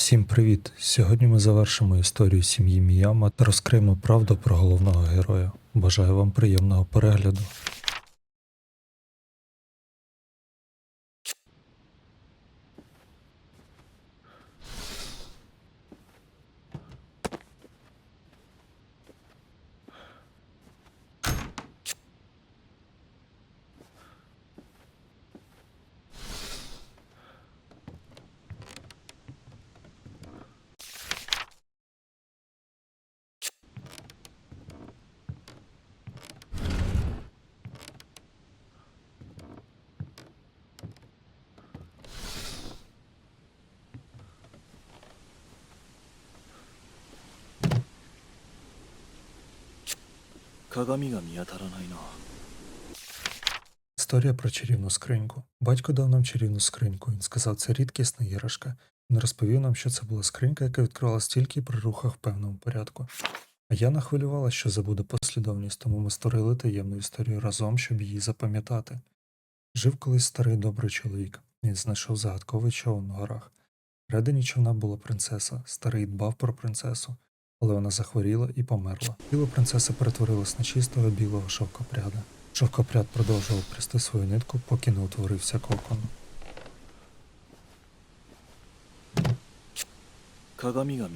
Всім привіт! Сьогодні ми завершимо історію сім'ї Міяма та розкриємо правду про головного героя. Бажаю вам приємного перегляду. “ 鏡が見当たらないな Історія про чарівну скриньку. Батько дав нам чарівну скриньку. Він сказав, це рідкісна іграшка. Він розповів нам, що це була скринька, яка відкривалась тільки при рухах в певному порядку. А Яна хвилювала, що забуде послідовність, тому ми створили таємну історію разом, щоб її запам'ятати. Жив колись старий добрий чоловік. Він знайшов загадковий човен у горах. Всередині човна була принцеса. Старий дбав про принцесу, але вона захворіла і померла. Тіло принцеси перетворилось на чистого білого шовкопряда. Шовкопряд продовжував прясти свою нитку, поки не утворився кокон. 鏡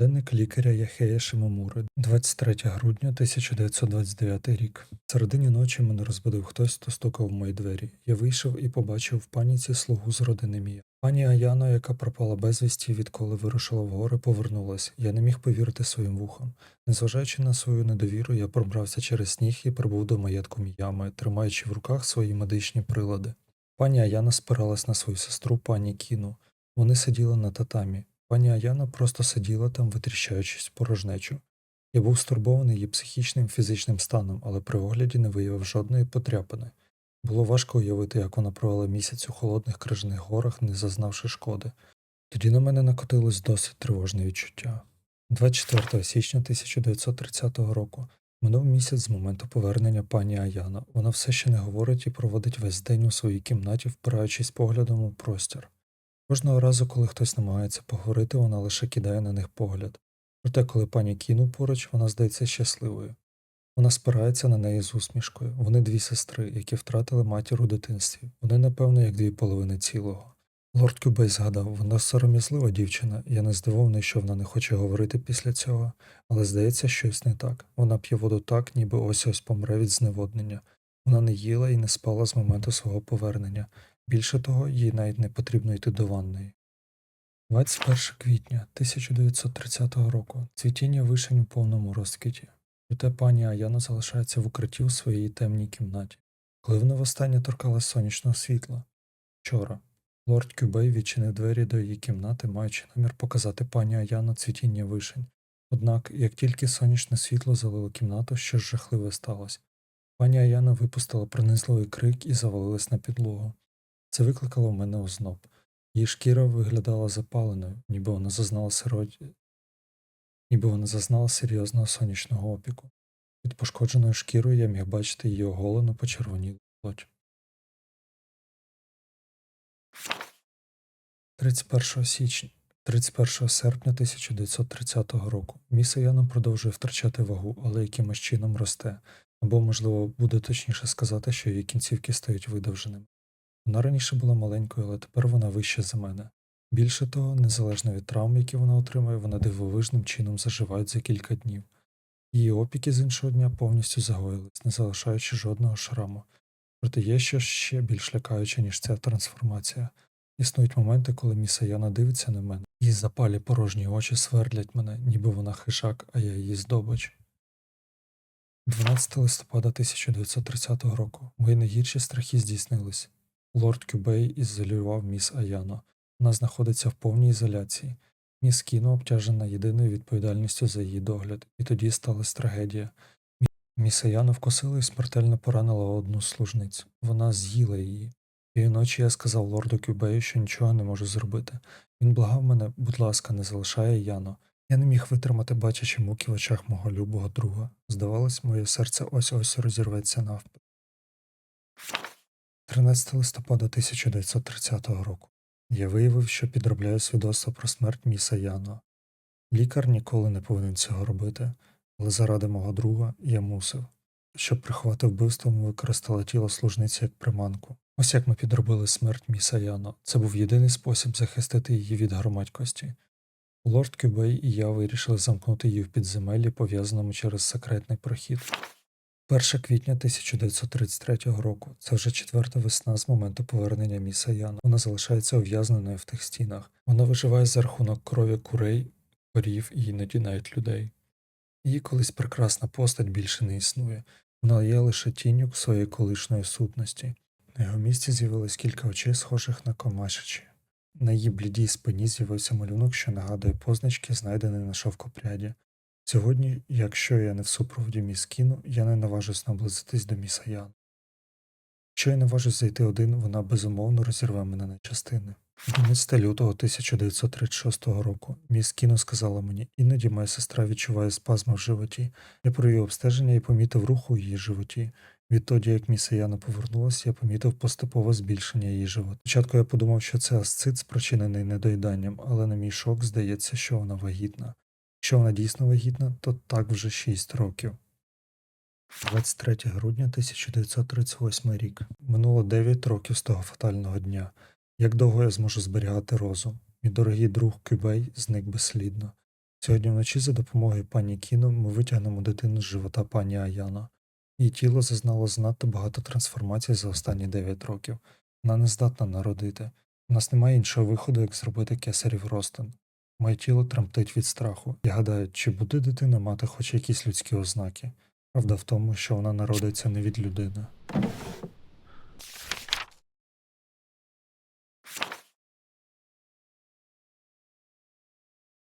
Щоденник лікаря Яхея Шимомури, 23 грудня 1929 рік. В середині ночі мене розбудив хтось, хто стукав в мої двері. Я вийшов і побачив в паніці слугу з родини Мія. Пані Аяно, яка пропала безвісті, відколи вирушила в гори, повернулась. Я не міг повірити своїм вухам. Незважаючи на свою недовіру, я пробрався через сніг і прибув до маєтку міями, тримаючи в руках свої медичні прилади. Пані Аяна спиралась на свою сестру, пані Кіну. Вони сиділи на татамі. Пані Аяна просто сиділа там, витріщаючись порожнечу. Я був стурбований її психічним фізичним станом, але при огляді не виявив жодної потряпини. Було важко уявити, як вона провела місяць у холодних крижаних горах, не зазнавши шкоди. Тоді на мене накотилось досить тривожне відчуття. 24 січня 1930 року минув місяць з моменту повернення пані Аяна. Вона все ще не говорить і проводить весь день у своїй кімнаті, впираючись поглядом у простір. Кожного разу, коли хтось намагається поговорити, вона лише кидає на них погляд. Проте, коли пані кіну поруч, вона здається щасливою. Вона спирається на неї з усмішкою. Вони дві сестри, які втратили матір у дитинстві. Вони, напевно, як дві половини цілого. Лорд Кюбей згадав, вона сором'язлива дівчина. Я не здивований, що вона не хоче говорити після цього, але здається, щось не так. Вона п'є воду так, ніби ось ось помре від зневоднення. Вона не їла і не спала з моменту свого повернення. Більше того, їй навіть не потрібно йти до ванної. 21 квітня 1930 року цвітіння вишень у повному розквіті. Проте пані Аяна залишається в укритті у своїй темній кімнаті. Коли вона востаннє торкалась сонячного світла? Вчора. Лорд Кюбей відчинив двері до її кімнати, маючи намір показати пані Аяну цвітіння вишень. Однак, як тільки сонячне світло залило кімнату, щось жахливе сталося. Пані Аяна випустила пронизливий крик і завалилась на підлогу. Це викликало в мене озноб. Її шкіра виглядала запаленою, ніби вона зазнала сироті... ніби вона зазнала серйозного сонячного опіку. Під пошкодженою шкірою я міг бачити її оголену почервонілу плоть. 31 січня 31 серпня 1930 року міс Яна продовжує втрачати вагу, але якимось чином росте, або, можливо, буде точніше сказати, що її кінцівки стають видовженими. Вона раніше була маленькою, але тепер вона вища за мене. Більше того, незалежно від травм, які вона отримує, вона дивовижним чином заживають за кілька днів. Її опіки з іншого дня повністю загоїлись, не залишаючи жодного шраму. Проте є щось ще більш лякаюче, ніж ця трансформація. Існують моменти, коли місаяна дивиться на мене, її запалі порожні очі свердлять мене, ніби вона хижак, а я її здобич. 12 листопада 1930 року мої найгірші страхи здійснились. Лорд Кюбей ізолював міс Аяно. Вона знаходиться в повній ізоляції. Міс Кіно обтяжена єдиною відповідальністю за її догляд, і тоді сталася трагедія. Місаяну вкусила і смертельно поранила одну з служниць. Вона з'їла її. Тієї ночі я сказав лорду Кюбею, що нічого не можу зробити. Він благав мене, будь ласка, не залишає Яно. Я не міг витримати, бачачи муки в очах мого любого друга. Здавалось, моє серце ось ось розірветься навпіл. 13 листопада 1930 року. Я виявив, що підробляю свідоцтво про смерть міса Яно. Лікар ніколи не повинен цього робити, але заради мого друга я мусив. Щоб приховати вбивство, ми використали тіло служниці як приманку. Ось як ми підробили смерть міса Яно. Це був єдиний спосіб захистити її від громадськості. Лорд Кюбей і я вирішили замкнути її в підземеллі, пов'язаному через секретний прохід. 1 квітня 1933 року. Це вже четверта весна з моменту повернення міса Яно. Вона залишається ув'язненою в тих стінах. Вона виживає за рахунок крові курей, корів і іноді навіть людей. Її колись прекрасна постать більше не існує. Вона є лише тінню своєї колишньої сутності. На його місці з'явилось кілька очей, схожих на комашичі. На її блідій спині з'явився малюнок, що нагадує позначки, знайдені на шовкопряді. Сьогодні, якщо я не в супроводі Кіну, я не наважусь наблизитись до міса Ян. Якщо я наважусь зайти один, вона безумовно розірве мене на частини. 11 лютого 1936 року міс Кіно сказала мені, іноді моя сестра відчуває спазми в животі. Я провів обстеження і помітив рух у її животі. Відтоді, як міс Яна повернулася, я помітив поступове збільшення її живота. Спочатку я подумав, що це асцит, спричинений недоїданням, але на мій шок здається, що вона вагітна. Якщо вона дійсно вагітна, то так вже 6 років. 23 грудня 1938 рік. Минуло 9 років з того фатального дня. Як довго я зможу зберігати розум? Мій дорогий друг Кюбей зник безслідно. Сьогодні вночі за допомогою пані Кіно ми витягнемо дитину з живота пані Аяна. Її тіло зазнало занадто багато трансформацій за останні 9 років. Вона не здатна народити. У нас немає іншого виходу, як зробити кесарів розтин. Моє тіло тремтить від страху. Я гадаю, чи буде дитина мати хоч якісь людські ознаки. Правда в тому, що вона народиться не від людини.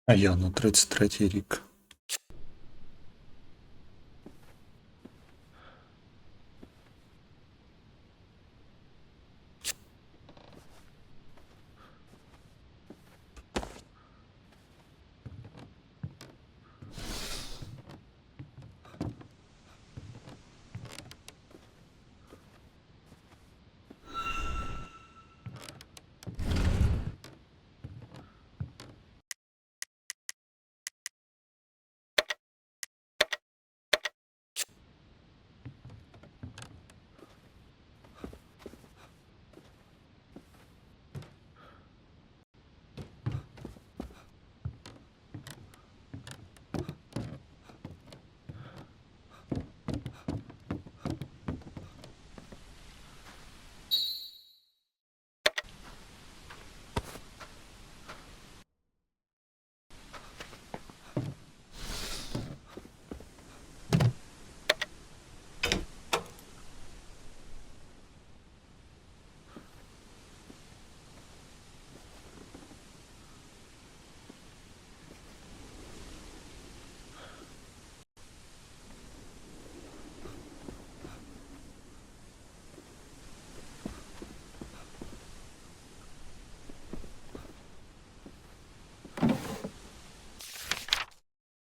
А я на 33 рік.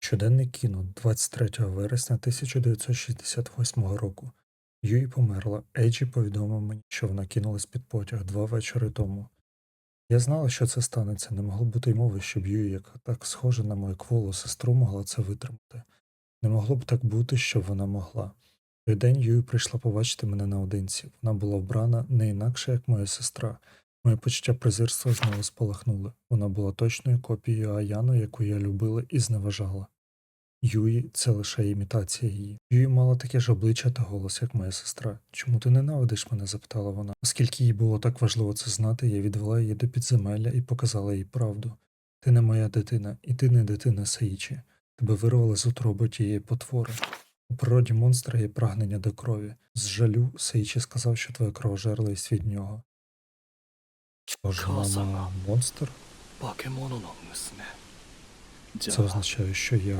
Щоденник кіно 23 вересня 1968 року. Юї померла. Ейджі повідомив мені, що вона кинулась під потяг два вечори тому. Я знала, що це станеться, не могло бути й мови, щоб Юї, яка так схожа на мою кволу сестру, могла це витримати. Не могло б так бути, щоб вона могла. Той день Юї прийшла побачити мене наодинці. Вона була вбрана не інакше, як моя сестра. Моє почуття презирства знову спалахнули. Вона була точною копією Аяну, яку я любила і зневажала. Юї це лише імітація її. Юї мала таке ж обличчя та голос, як моя сестра. Чому ти ненавидиш мене? запитала вона. Оскільки їй було так важливо це знати, я відвела її до підземелля і показала їй правду. Ти не моя дитина, і ти не дитина Саїчі. Тебе вирвали з утроби тієї потвори. У природі монстра є прагнення до крові. З жалю Саїчі сказав, що твоя кровожерлість від нього. Тож мама монстр? 化所以，我先说，说一下。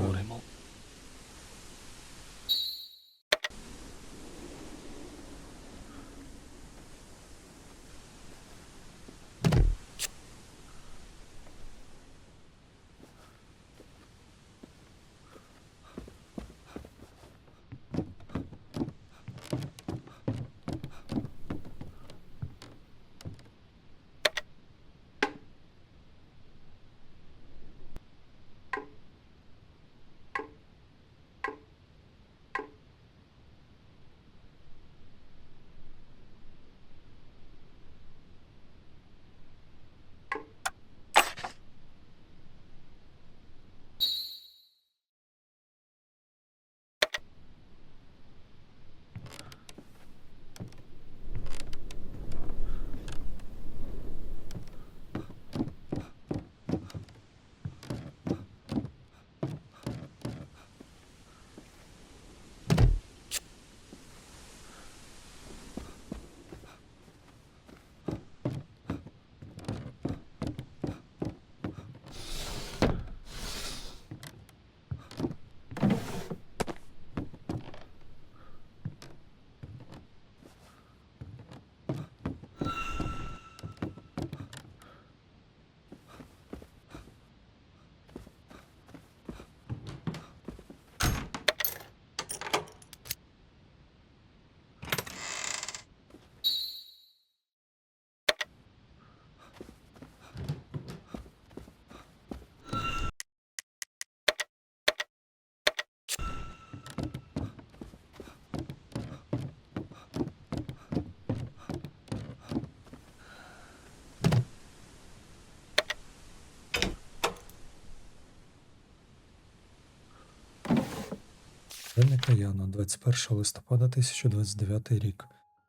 Дочка Яна, 21 листопада 2029 рік.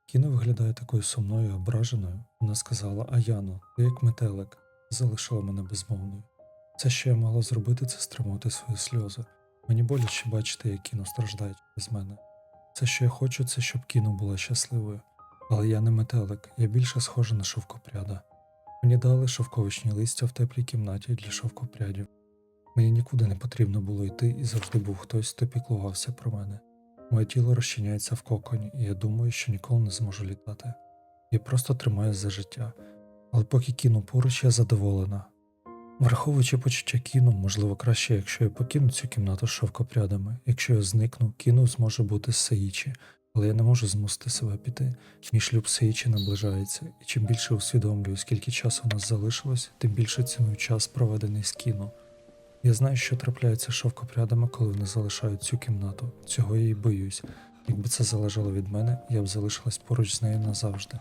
Кіно виглядає такою сумною ображеною. Вона сказала: А Яно, ти як метелик, залишила мене безмовною. Все, що я могла зробити, це стримувати свої сльози. Мені боляче бачити, як кіно страждає без мене. Все, що я хочу, це щоб кіно була щасливою. Але я не метелик, я більше схожа на шовкопряда. Мені дали шовковичні листя в теплій кімнаті для шовкопрядів. Мені нікуди не потрібно було йти, і завжди був хтось, хто піклувався про мене. Моє тіло розчиняється в коконі, і я думаю, що ніколи не зможу літати. Я просто тримаюсь за життя. Але поки кіно поруч, я задоволена. Враховуючи почуття кіно, можливо, краще, якщо я покину цю кімнату з шовкопрядами. Якщо я зникну, кіно зможе бути з Саїчі, але я не можу змусити себе піти. Мій шлюб Саїчі наближається, і чим більше усвідомлюю, скільки часу у нас залишилось, тим більше ціную час, проведений з кіно. Я знаю, що трапляється шовкопрядами, коли вони залишають цю кімнату. Цього я й боюсь. Якби це залежало від мене, я б залишилась поруч з нею назавжди.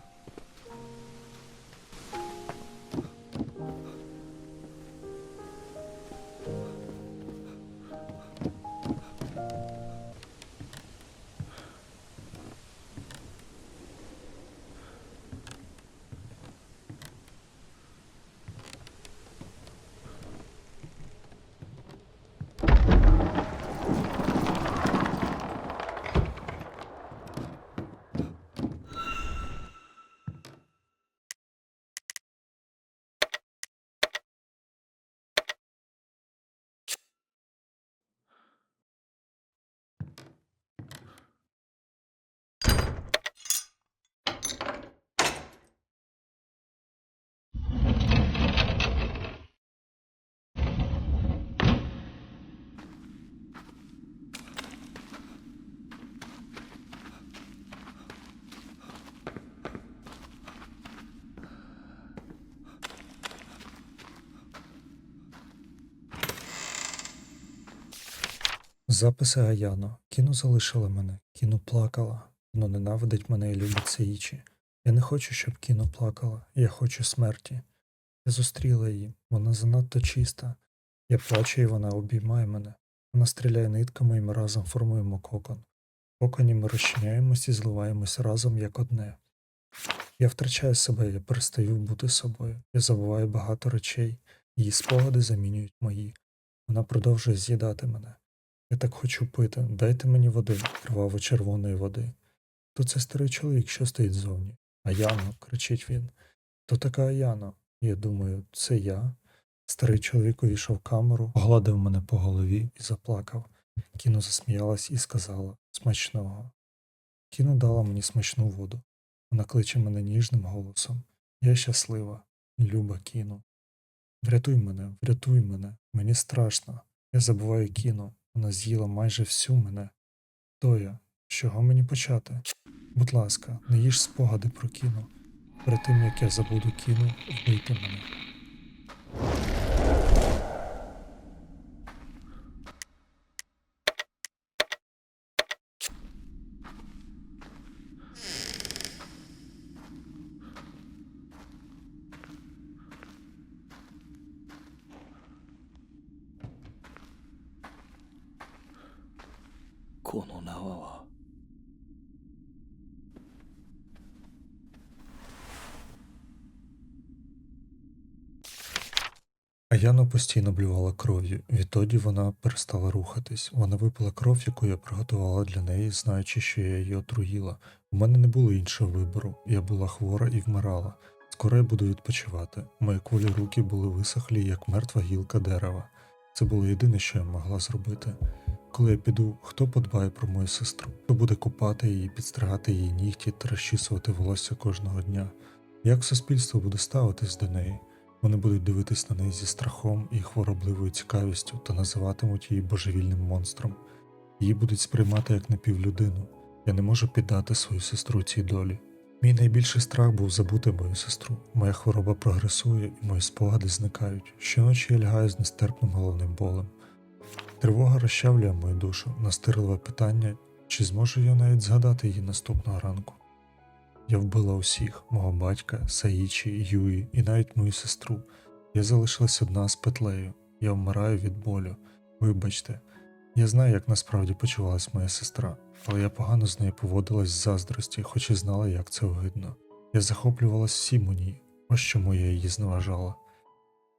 Записи Аяно. Кіно залишила мене. Кіно плакала. Кіно ненавидить мене і любить Саїчі. Я не хочу, щоб кіно плакала. Я хочу смерті. Я зустріла її. Вона занадто чиста. Я плачу, і вона обіймає мене. Вона стріляє нитками, і ми разом формуємо кокон. В коконі ми розчиняємось і зливаємось разом як одне. Я втрачаю себе, я перестаю бути собою. Я забуваю багато речей. Її спогади замінюють мої. Вона продовжує з'їдати мене. Я так хочу пити, дайте мені води, криваво червоної води. То це старий чоловік, що стоїть ззовні. Аяно, кричить він. То така Аяно. Я думаю, це я. Старий чоловік увійшов в камеру, погладив мене по голові і заплакав. Кіно засміялась і сказала смачного. Кіно дала мені смачну воду. Вона кличе мене ніжним голосом. Я щаслива, люба кіно. Врятуй мене, врятуй мене, мені страшно. Я забуваю кіно. Вона з'їла майже всю мене. То я? З чого мені почати? Будь ласка, не їж спогади про кіно. Перед тим як я забуду кіно, вбийте мене. " постійно блювала кров'ю. Відтоді вона перестала рухатись. Вона випила кров, яку я приготувала для неї, знаючи, що я її отруїла. У мене не було іншого вибору. Я була хвора і вмирала. Скоро я буду відпочивати. Мої кволі руки були висохлі, як мертва гілка дерева. Це було єдине, що я могла зробити. Коли я піду, хто подбає про мою сестру? Хто буде купати її, підстригати її нігті та розчісувати волосся кожного дня? Як суспільство буде ставитись до неї? Вони будуть дивитись на неї зі страхом і хворобливою цікавістю та називатимуть її божевільним монстром. Її будуть сприймати як напівлюдину. Я не можу піддати свою сестру цій долі. Мій найбільший страх був забути мою сестру. Моя хвороба прогресує і мої спогади зникають. Щоночі я лягаю з нестерпним головним болем. Тривога розчавлює мою душу, настирливе питання, чи зможу я навіть згадати її наступного ранку. Я вбила усіх мого батька, Саїчі, Юї і навіть мою сестру. Я залишилась одна з петлею. Я вмираю від болю. Вибачте, Я знаю, як насправді почувалась моя сестра, але я погано з нею поводилась з заздрості, хоч і знала, як це огидно. Я захоплювалась всім у ній, ось чому я її зневажала.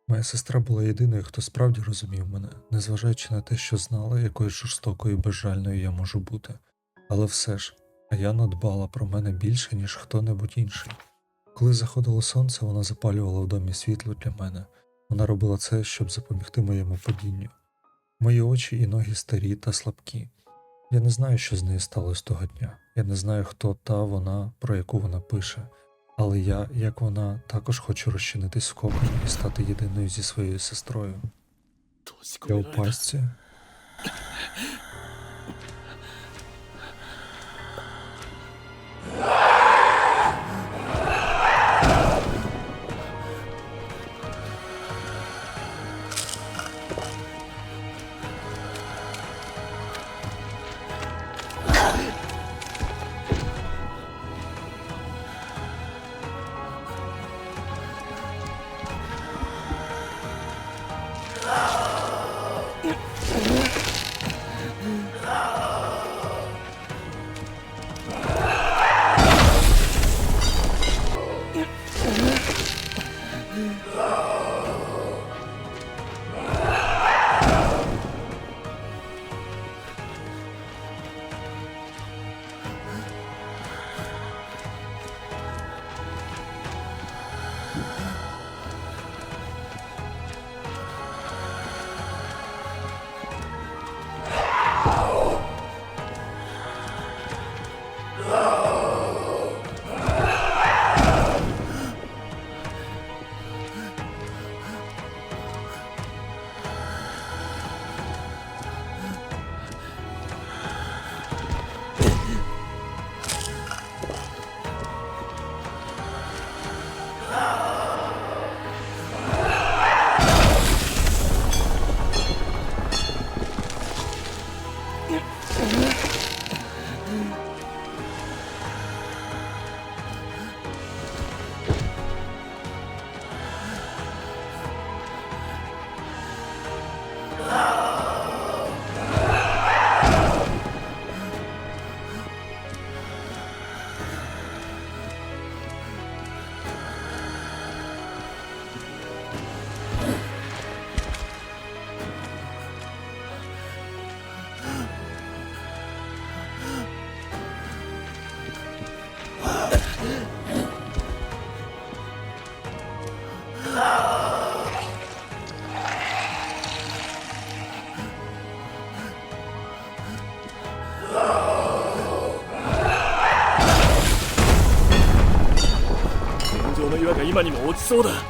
Моя сестра була єдиною, хто справді розумів мене, незважаючи на те, що знала, якою жорстокою і безжальною я можу бути. Але все ж, Яна дбала про мене більше, ніж хто-небудь інший. Коли заходило сонце, вона запалювала в домі світло для мене. Вона робила це, щоб запобігти моєму падінню. Мої очі і ноги старі та слабкі. Я не знаю, що з нею сталося того дня. Я не знаю, хто та вона, про яку вона пише, але я, як вона, також хочу розчинитись в коконі і стати єдиною зі своєю сестрою. Я у пастці. 今に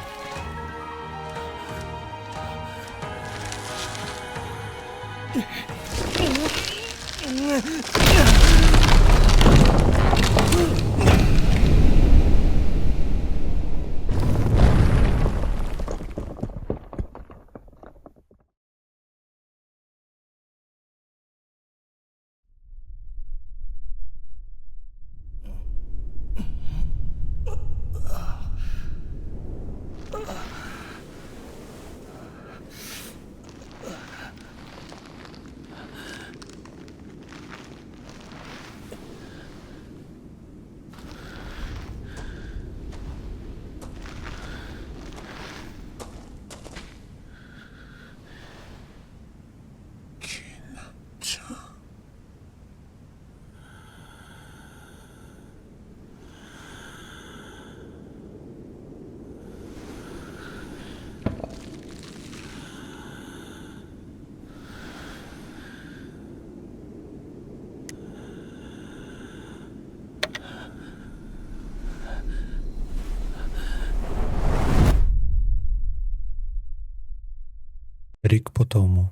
Рік по тому.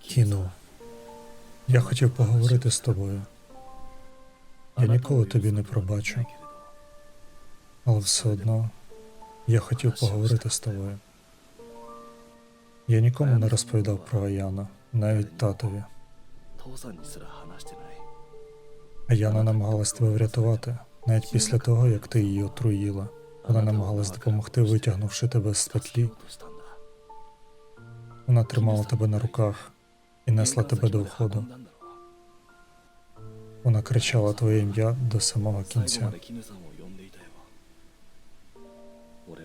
Кіно. Я хотів поговорити з тобою. Я ніколи тобі не пробачу, але все одно я хотів поговорити з тобою. Я нікому не розповідав про Аяна, навіть татові. Аяна намагалась тебе врятувати навіть після того, як ти її отруїла. Вона намагалась допомогти, витягнувши тебе з петлі. Вона тримала тебе на руках і несла тебе до входу. Вона кричала твоє ім'я до самого кінця.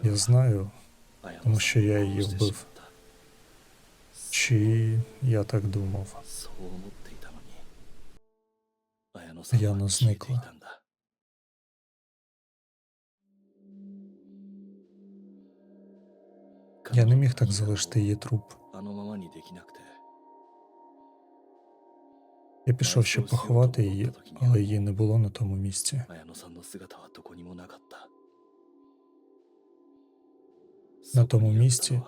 Я знаю, тому що я її вбив. Чи я так думав? Яна зникла. Я не міг так залишити її труп. Я пішов, щоб поховати її, але її не було на тому місці. На тому місці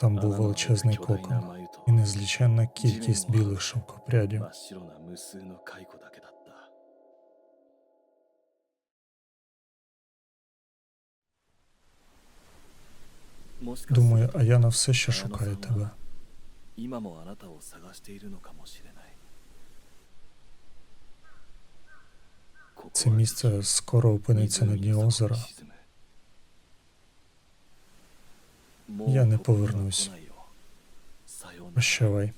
там був величезний кокон і незліченна кількість білих шовкопрядів. Думаю, Аяна все ще шукає тебе. Це місце скоро опиниться на дні озера. Я не повернусь. Прощавай.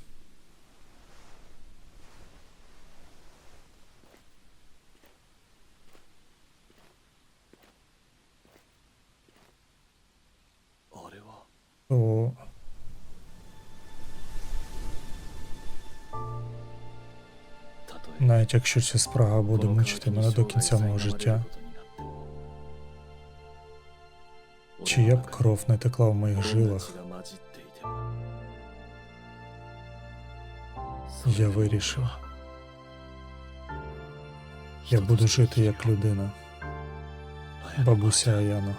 То... Навіть якщо ця справа буде мучити мене до кінця мого життя. чия б кров не текла в моїх жилах. Я вирішив. Я буду жити як людина, бабуся Аяна.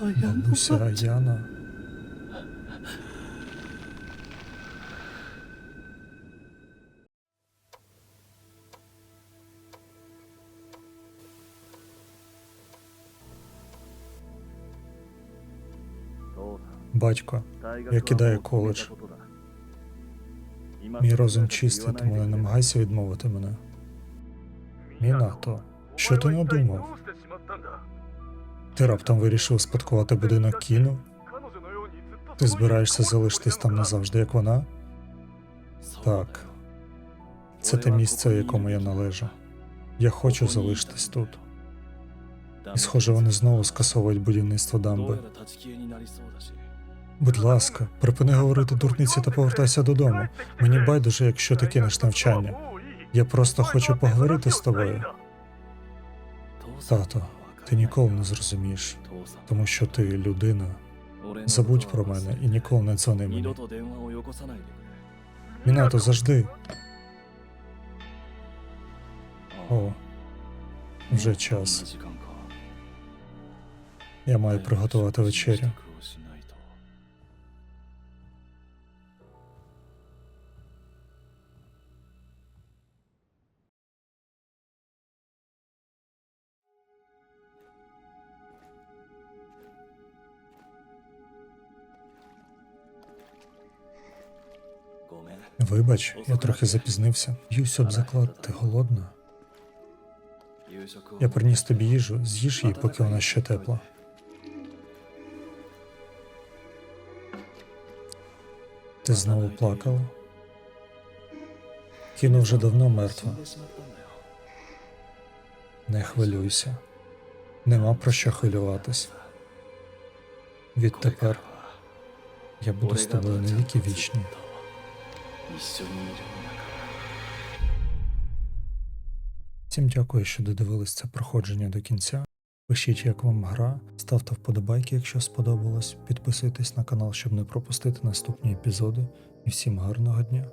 Бабуся Аяна. Батько, Я кидаю коледж. мій розум чистий, тому не намагайся відмовити мене. Мінато, що ти надумав? Ти раптом вирішив спадкувати будинок кіно? Ти збираєшся залишитись там назавжди, як вона? Так, це те місце, якому я належу. Я хочу залишитись тут. І, схоже, вони знову скасовують будівництво дамби. Будь ласка, припини говорити дурниці та повертайся додому. Мені байдуже, якщо ти кинеш навчання. Я просто хочу поговорити з тобою. Тато, ти ніколи не зрозумієш, тому що ти людина. Забудь про мене і ніколи не дзвони мені. Мінато, завжди. О, вже час. Я маю приготувати вечерю. Вибач, я трохи запізнився. Б'юсь об заклад, ти голодна? Я приніс тобі їжу, з'їж її, поки вона ще тепла. Ти знову плакала? Кіно вже давно мертва. Не хвилюйся. Нема про що хвилюватись. Відтепер я буду з тобою навіки вічні. 一緒にいるんだから Всім дякую, що додивились це проходження до кінця. Пишіть, як вам гра, ставте вподобайки, якщо сподобалось, підписуйтесь на канал, щоб не пропустити наступні епізоди. І всім гарного дня!